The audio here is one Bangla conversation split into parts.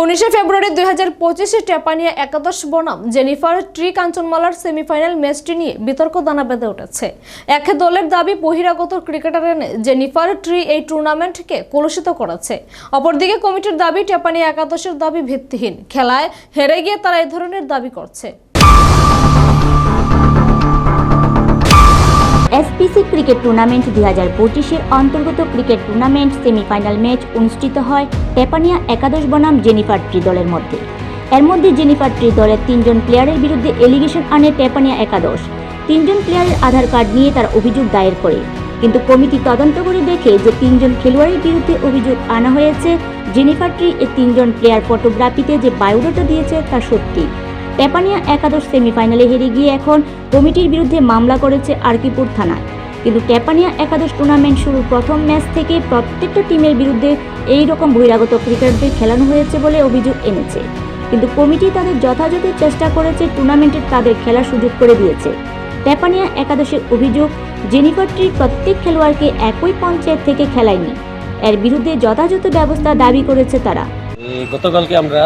উনিশে ফেব্রুয়ারি দুই হাজার পঁচিশে টেপানিয়া একাদশ বনাম জেনিফার ট্রি কাঞ্চনমালার সেমিফাইনাল ম্যাচটি নিয়ে বিতর্ক দানা বেঁধে উঠেছে। এক দলের দাবি বহিরাগত ক্রিকেটার এনে জেনিফার ট্রি এই টুর্নামেন্টকে কলুষিত করেছে। অপরদিকে কমিটির দাবি টেপানিয়া একাদশের দাবি ভিত্তিহীন। খেলায় হেরে গিয়ে তারা এই ধরনের দাবি করছে। এসপিসি ক্রিকেট টুর্নামেন্ট দুই হাজার পঁচিশের অন্তর্গত ক্রিকেট টুর্নামেন্ট সেমিফাইনাল ম্যাচ অনুষ্ঠিত হয় টেপানিয়া একাদশ বনাম জেনিফার ট্রি দলের মধ্যে। এর মধ্যে জেনিফার ট্রি দলের তিনজন প্লেয়ারের বিরুদ্ধে এলিগেশন আনে টেপানিয়া একাদশ। তিনজন প্লেয়ারের আধার কার্ড নিয়ে তার অভিযোগ দায়ের করে। কিন্তু কমিটি তদন্ত করে দেখে যে তিনজন খেলোয়াড়ের বিরুদ্ধে অভিযোগ আনা হয়েছে। জেনিফার ট্রি এই তিনজন প্লেয়ার ফটোগ্রাফিতে যে বায়োডাটা দিয়েছে তা সত্যি। টেপানিয়া একাদশ সেমিফাইনালে হেরে গিয়ে এখন কমিটির বিরুদ্ধে মামলা করেছে আরকিপুর থানায়। কিন্তু টেপানিয়া একাদশ টুর্নামেন্ট শুরুর প্রথম ম্যাচ থেকে প্রত্যেকটা টিমের বিরুদ্ধে এই রকম বহিরাগত ক্রিকেটারদের খেলানো হয়েছে বলে অভিযোগ এনেছে। কিন্তু কমিটি তাদের যথাযথ চেষ্টা করেছে টুর্নামেন্টে তাদের খেলার সুযোগ করে দিয়েছে। টেপানিয়া একাদশের অভিযোগ, জেনিফার ট্রির প্রত্যেক খেলোয়াড়কে একই পঞ্চায়েত থেকে খেলায়নি। এর বিরুদ্ধে যথাযথ ব্যবস্থা দাবি করেছে তারা। গতকালকে আমরা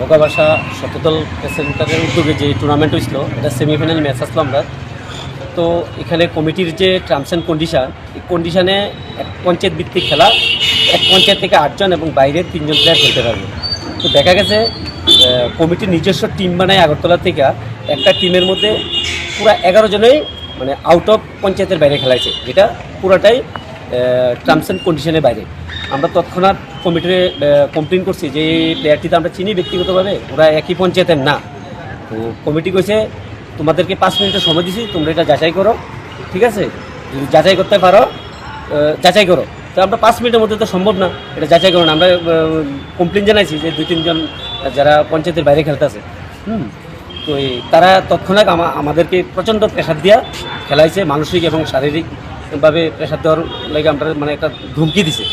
বগাবাসা শতদল সেন্টারের উদ্যোগে যে টুর্নামেন্ট হয়েছিল, এটা সেমিফাইনাল ম্যাচ আসলো আমরা। তো এখানে কমিটির যে টার্মস অ্যান্ড কন্ডিশন এই কন্ডিশনে এক পঞ্চায়েত ভিত্তিক খেলা, এক পঞ্চায়েত থেকে আটজন এবং বাইরের তিনজন প্লেয়ার খেলতে পারবে। তো দেখা গেছে কমিটির নিজস্ব টিম বানায় আগরতলা থেকে, একটা টিমের মধ্যে পুরো এগারো জনেই মানে আউট অফ পঞ্চায়েতের বাইরে খেলাইছে, যেটা পুরোটাই টার্মস অ্যান্ড কন্ডিশনের বাইরে। আমরা তৎক্ষণাৎ কমিটিতে কমপ্লেন করছি যে এই প্লেয়ারটি তো আমরা চিনি ব্যক্তিগতভাবে, ওরা একই পঞ্চায়েতের না। তো কমিটি কইছে, তোমাদেরকে পাঁচ মিনিটের সময় দিছি, তোমরা এটা যাচাই করো। ঠিক আছে? যদি যাচাই করতে পারো যাচাই করো। তো আমরা পাঁচ মিনিটের মধ্যে তো সম্ভব না, এটা যাচাই করো না। আমরা কমপ্লেন জানাইছি যে দুই, তিনজন যারা পঞ্চায়েতের বাইরে খেলতেছে হুম? তো তারা তৎক্ষণাৎ আমাদেরকে প্রচণ্ড প্রেশার দিয়া খেলাইছে, মানসিক এবং শারীরিকভাবে প্রেশার দেওয়ার লাগে আমরা মানে একটা ধুমকি দিছে।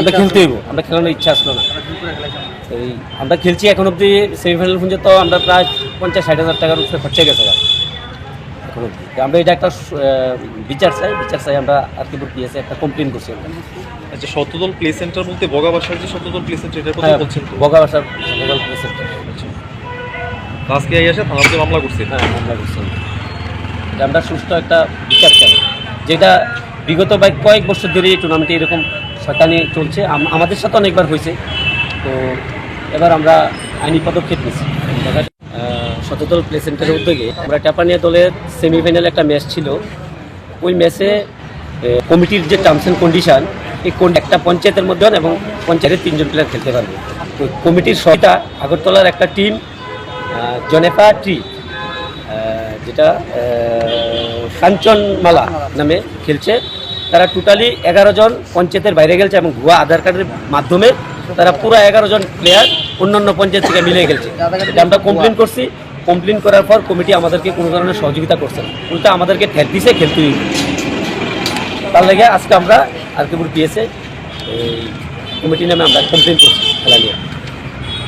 আমরা খেলতে হইব আমরা খেলানোর ইচ্ছা আসলো না। এই আমরা খেলছি এখন অবধি সেমিফাইনাল পর্যন্ত আমরা প্রায় পঞ্চাশ ষাট হাজার টাকার উপরে খরচা গেছে। এখন অবধি। আমরা এটা একটা বিচার চাই বিচার চাই আমরা আর্কিপুর পিএসে একটা কমপ্লেন করছি আমরা। আচ্ছা শতদল প্লে সেন্টার বলতে বগাবাসার যে শতদল প্লে সেন্টার এটার কথা হ্যাঁ বলছেন বগাবাসার লোকাল প্রেসের তো আজকে এই আসে থানাতে মামলা করছে? হ্যাঁ মামলা করছি। আমরা সুস্থ একটা বিচার চাই। যেটা বিগত বাইক কয়েক বছর ধরে এই টুর্নামেন্টে এরকম শয়তানি চলছে। আমাদের সাথে অনেকবার হয়েছে। তো এবার আমরা আইনি পদক্ষেপ নিচ্ছি। শতদল প্লে সেন্টারের উদ্যোগে আমরা টাপানিয়া দলের সেমিফাইনাল একটা ম্যাচ ছিল। ওই ম্যাচে কমিটির যে টার্মস অ্যান্ড কন্ডিশন এই কোন একটা পঞ্চায়েতের মধ্যে এবং পঞ্চায়েতের তিনজন প্লেয়ার খেলতে পারবে। তো কমিটির সহায়তা আগরতলার একটা টিম জনেফা ট্রি যেটা কাঞ্চনমালা নামে খেলছে। তারা টোটালি এগারো জন পঞ্চায়েতের বাইরে খেলছে এবং ভুয়া আধার কার্ডের মাধ্যমে তারা পুরো এগারো জন প্লেয়ার অন্যান্য পঞ্চায়েত থেকে মিলে এটা আমরা কমপ্লেন করছি। কমপ্লেন করার পর কমিটি আমাদেরকে কোনো ধরনের সহযোগিতা করছে উল্টা আমাদেরকে ঠেক দিছে খেলতে। তার লেগে আজকে আমরা আরকিপুর পিএসে এই কমিটি নামে আমরা কমপ্লেন করছি খেলা নিয়ে।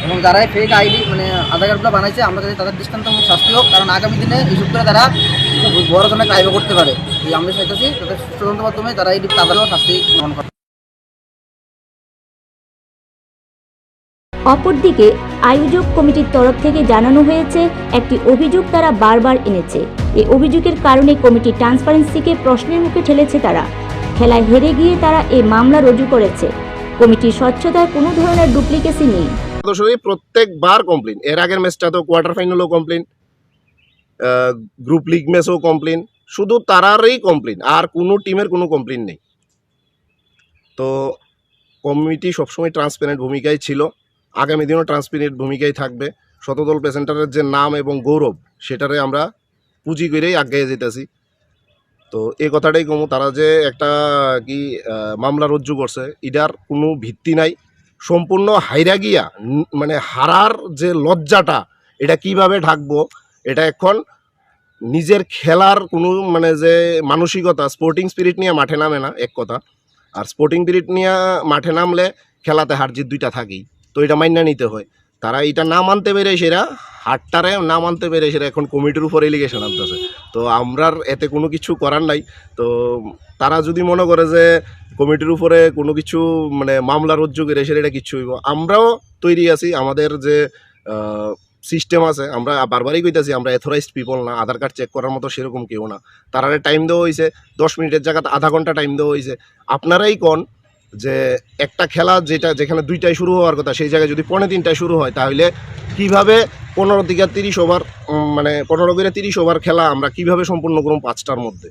এবং যারা ফেক আইডি মানে আধার কার্ডগুলো বানাইছে, আমরা তাদের দৃষ্টান্তমূলক শাস্তি হোক, কারণ আগামী দিনে এইসব করে তারা বড় ধরনের ক্রাইমও করতে পারে। এই আমরা চাইতেছি তাদের তদন্ত মাধ্যমে তারা এই তাদেরও শাস্তি গ্রহণ করে। অপরদিকে আয়োজক কমিটির তরফ থেকে জানানো হয়েছে একটি অভিযোগ তারা বারবার এনেছে। এই অভিযোগের কারণে কমিটি ট্রান্সপারেন্সিকে প্রশ্নের মুখে ঠেলেছে তারা। খেলায় হেরে গিয়ে তারা এই মামলা রুজু করেছে। কমিটির স্বচ্ছতায় কোনো ধরনের ডুপ্লিকেসি নেই। প্রত্যেকবার কমপ্লেন এর আগের ম্যাচটা তো কোয়ার্টার ফাইনালও কমপ্লেন গ্রুপ লিগ ম্যাচও কমপ্লেন শুধু তারারই কমপ্লেন আর কোনো টিমের কোনো কমপ্লেন নেই। তো কমিটি সবসময় ট্রান্সপারেন্ট ভূমিকায় ছিল। আগামী দিনও ট্রান্সপারেন্ট ভূমিকায় থাকবে। শতদল প্রেসেন্টারের যে নাম এবং গৌরব, সেটারে আমরা পুঁজি করেই আগে যেতেছি তো এই কথাটাই কমু, তারা যে একটা কি মামলা রজ্জু করছে এটার কোনো ভিত্তি নাই। সম্পূর্ণ হাইরা গিয়া মানে হারার যে লজ্জাটা, এটা কীভাবে ঢাকবো, এটা এখন নিজের খেলার কোনো মানে যে মানসিকতা স্পোর্টিং স্পিরিট নিয়ে মাঠে নামে না, এক কথা। আর স্পোর্টিং স্পিরিট নিয়ে মাঠে নামলে খেলাতে হার জিত দুইটা থাকেই। তো এটা মাইনা নিতে হয়। তারা এটা না মানতে পেরে সেরা, হারটারে না মানতে পেরে সেরা এখন কমিটির উপর এলিগেশন আনতেছে। তো আমরার এতে কোনো কিছু করার নাই। তো তারা যদি মনে করে যে কমিটির উপরে কোনো কিছু মানে মামলার উদ্যোগের এসে এটা কিছু হইব, আমরাও তৈরি আছি। আমাদের যে সিস্টেম আছে। আমরা বারবারই কইতাছি, আমরা এথোরাইজড পিপল না, আধার কার্ড চেক করার মতো সেরকম কেউ না। তারারে টাইম দেওয়া হয়েছে দশ মিনিটের জায়গাতে আধা ঘণ্টা টাইম দেওয়া হয়েছে আপনারাই কন যে একটা খেলা যেটা, যেখানে দুইটায় শুরু হওয়ার কথা, সেই জায়গায় যদি পনেরো তিনটায় শুরু হয়, তাহলে কীভাবে পনেরো থেকে তিরিশ ওভার মানে পনেরো করে তিরিশ ওভার খেলা আমরা কীভাবে সম্পূর্ণ করুন পাঁচটার মধ্যে?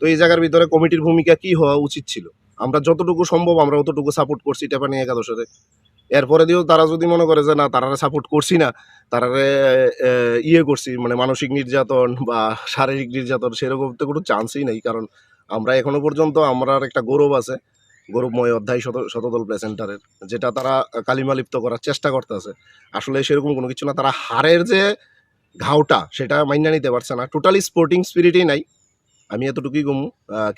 তো এই জায়গার ভিতরে কমিটির ভূমিকা কি হওয়া উচিত ছিল? আমরা যতটুকু সম্ভব আমরা অতটুকু সাপোর্ট করছি, টেপানি একাদশের। এরপরে দিয়েও তারা যদি মনে করে যে না তারা সাপোর্ট করছি না আহ, ইয়ে করছি মানে মানসিক নির্যাতন বা শারীরিক নির্যাতন সেরকম তো কোনো চান্সই নেই। কারণ আমরা এখনও পর্যন্ত আমরা একটা গৌরব আছে গৌরবময় অধ্যায় শত শতদল প্লে সেন্টারের যেটা তারা কালিমালিপ্ত করার চেষ্টা করতেছে। আসলে সেরকম কোনো কিছু না তারা হারের যে ঘাওটা সেটা মাইনা নিতে পারছে না। টোটালি স্পোর্টিং স্পিরিটই নাই। আমি এতটুকুই গমু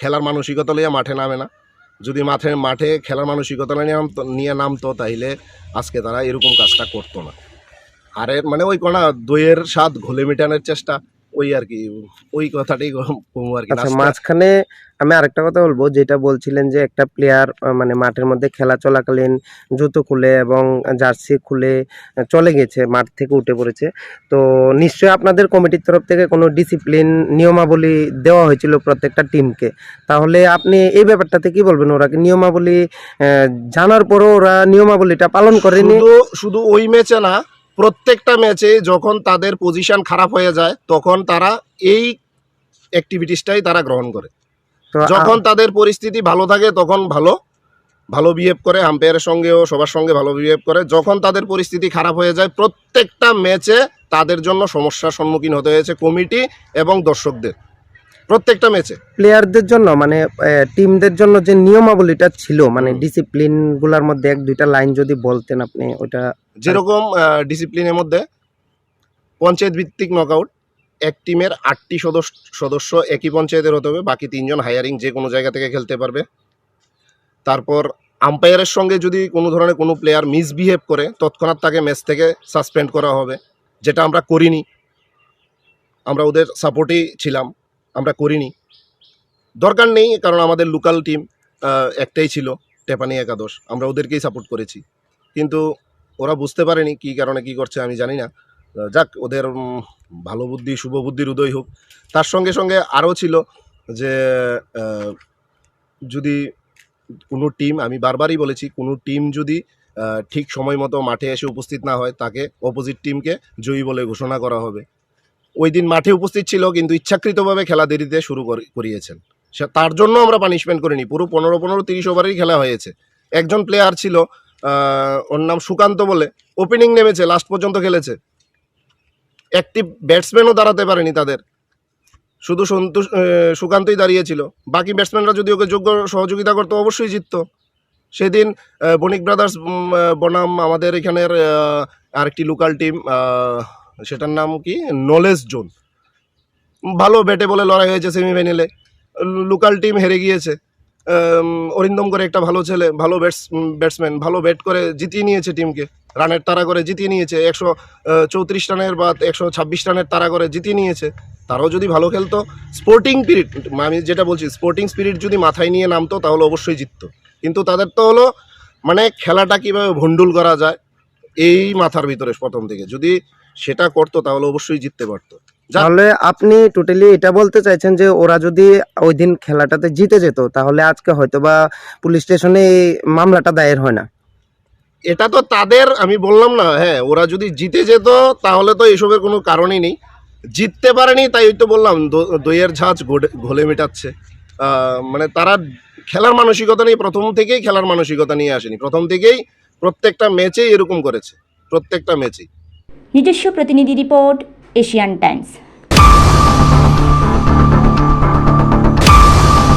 খেলার মানসিকতা লইয়া মাঠে নামে না। যদি মাঠে মাঠে খেলার মানসিকতা না নিয়ে নামতো নিয়ে নামতো তাইলে আজকে তারা এরকম কাজটা করতো না। আরে মানে ওই কোনা দইয়ের স্বাদ ঘোলে মেটানোর চেষ্টা ওই আর কি ওই কথাটাই কমু আর কি আচ্ছা মাঝখানে আমি আরেকটা কথা বলব, যেটা বলছিলেন যে একটা প্লেয়ার মানে মাঠের মধ্যে খেলা চলাকালীন জুতো খুলে এবং জার্সি খুলে চলে গেছে, মাঠ থেকে উঠে পড়েছে। তো নিশ্চয়ই আপনাদের কমিটির তরফ থেকে কোনো ডিসিপ্লিন নিয়মাবলী দেওয়া হয়েছিল প্রত্যেকটা টিমকে তাহলে আপনি এই ব্যাপারটাতে কি বলবেন? ওরা কি নিয়মাবলী জানার পরও ওরা নিয়মাবলীটা পালন করেনি? শুধু ওই ম্যাচে না, প্রত্যেকটা ম্যাচে যখন তাদের পজিশন খারাপ হয়ে যায়, তখন তারা এই অ্যাক্টিভিটিসটাই তারা গ্রহণ করে। যখন তাদের পরিস্থিতি ভালো থাকে তখন ভালো। ভালো বিহেভ করে আম্পায়ারের সঙ্গেও সবার সঙ্গে ভালো বিহেভ করে। যখন তাদের পরিস্থিতি খারাপ হয়ে যায় প্রত্যেকটা ম্যাচে তাদের জন্য সমস্যার সম্মুখীন হতে হয়েছে কমিটি এবং দর্শকদের। প্রত্যেকটা ম্যাচে প্লেয়ারদের জন্য মানে টিমদের জন্য যে নিয়মাবলীটা ছিল মানে। ডিসিপ্লিনগুলার মধ্যে এক দুইটা লাইন যদি বলতেন আপনি ওটা যেরকম ডিসিপ্লিনের মধ্যে পঞ্চায়েত ভিত্তিক নকআউট এক টিমের আটটি সদস্য সদস্য একই পঞ্চায়েতের হতে হবে, বাকি তিনজন হায়ারিং যে কোনো জায়গা থেকে খেলতে পারবে। তারপর আম্পায়ারের সঙ্গে যদি কোনো ধরনের কোনো প্লেয়ার মিসবিহেভ করে, তৎক্ষণাৎ তাকে ম্যাচ থেকে সাসপেন্ড করা হবে, যেটা আমরা করিনি। আমরা ওদের সাপোর্টেই ছিলাম, আমরা করিনি। দরকার নেই, কারণ আমাদের লোকাল টিম একটাই ছিল, টেপানি একাদশ। আমরা ওদেরকেই সাপোর্ট করেছি। কিন্তু ওরা বুঝতে পারেনি কি কারণে কি করছে, আমি জানি না। যাক, ওদের ভালো বুদ্ধি, শুভ বুদ্ধির উদয় হোক। তার সঙ্গে সঙ্গে আরও ছিল যে যদি কোনো টিম, আমি বারবারই বলেছি, কোনো টিম যদি ঠিক সময় মতো মাঠে এসে উপস্থিত না হয়, তাকে অপোজিট টিমকে জয়ী বলে ঘোষণা করা হবে। ওই দিন মাঠে উপস্থিত ছিল, কিন্তু ইচ্ছাকৃতভাবে খেলা দেরিতে শুরু করিয়েছেন। সে, তার জন্য আমরা পানিশমেন্ট করিনি, পুরো পনেরো পনেরো, তিরিশ ওভারেই খেলা হয়েছে। একজন প্লেয়ার ছিল ওর নাম সুকান্ত বলে ওপেনিং নেমেছে লাস্ট পর্যন্ত খেলেছে। একটি ব্যাটসম্যানও দাঁড়াতে পারেনি তাদের। শুধু সন্তোষ সুকান্তই দাঁড়িয়েছিল। বাকি ব্যাটসম্যানরা যদি ওকে যোগ্য সহযোগিতা করতো, অবশ্যই জিততো। সেদিন বণিক ব্রাদার্স বনাম আমাদের এখানের আরেকটি লোকাল টিম সেটার নাম কি? Knowledge zone. ভালো ব্যাটে বলে লড়াই হয়েছে সেমিফাইনালে লোকাল টিম হেরে গিয়েছে। অরিন্দম করে একটা ভালো ছেলে, ভালো ব্যাটস ব্যাটসম্যান, ভালো ব্যাট করে জিতিয়ে নিয়েছে টিমকে। রানের তারা করে জিতিয়ে নিয়েছে, একশো চৌত্রিশ রানের বা একশো ছাব্বিশ রানের তারা করে জিতিয়ে নিয়েছে। তারাও যদি ভালো খেলতো স্পোর্টিং স্পিরিট আমি যেটা বলছি স্পোর্টিং স্পিরিট যদি মাথায় নিয়ে নামতো, তাহলে অবশ্যই জিততো। কিন্তু তাদের তো হলো মানে খেলাটা কীভাবে ভণ্ডুল করা যায়, এই মাথার ভিতরে প্রথম থেকে যদি সেটা করতো, তাহলে অবশ্যই জিততে পারতো। তাহলে আপনি টোটালি এটা বলতে চাইছেন যে ওরা যদি ওই দিন খেলাটাতে জিতে যেত তাহলে আজকে হয়তো বা পুলিশ স্টেশনে এই মামলাটা দায়ের হয় না। এটা তো তাদের আমি বললাম না হ্যাঁ ওরা যদি জিতে যেত তাহলে তো এসবের কোনো কারণই নেই। জিততে পারেনি তাই ওই তো বললাম দ- দইয়ের ঝাঁজ ঘোলে মেটাচ্ছে। মানে তারা খেলার মানসিকতা নিয়ে প্রথম থেকেই খেলার মানসিকতা নিয়ে আসেনি। প্রথম থেকেই প্রত্যেকটা ম্যাচেই এরকম করেছে প্রত্যেকটা ম্যাচেই। নিজস্ব প্রতিনিধি রিপোর্ট Asian times.